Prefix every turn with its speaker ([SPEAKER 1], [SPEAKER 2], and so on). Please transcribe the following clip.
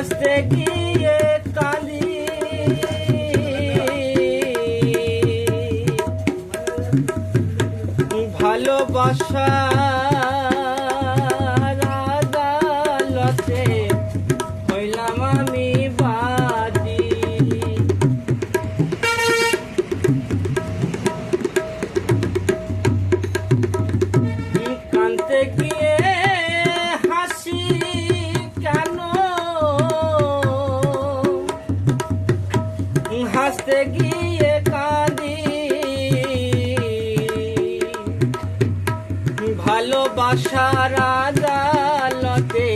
[SPEAKER 1] ভাসতে ভালোবাসা আশা রাজালতে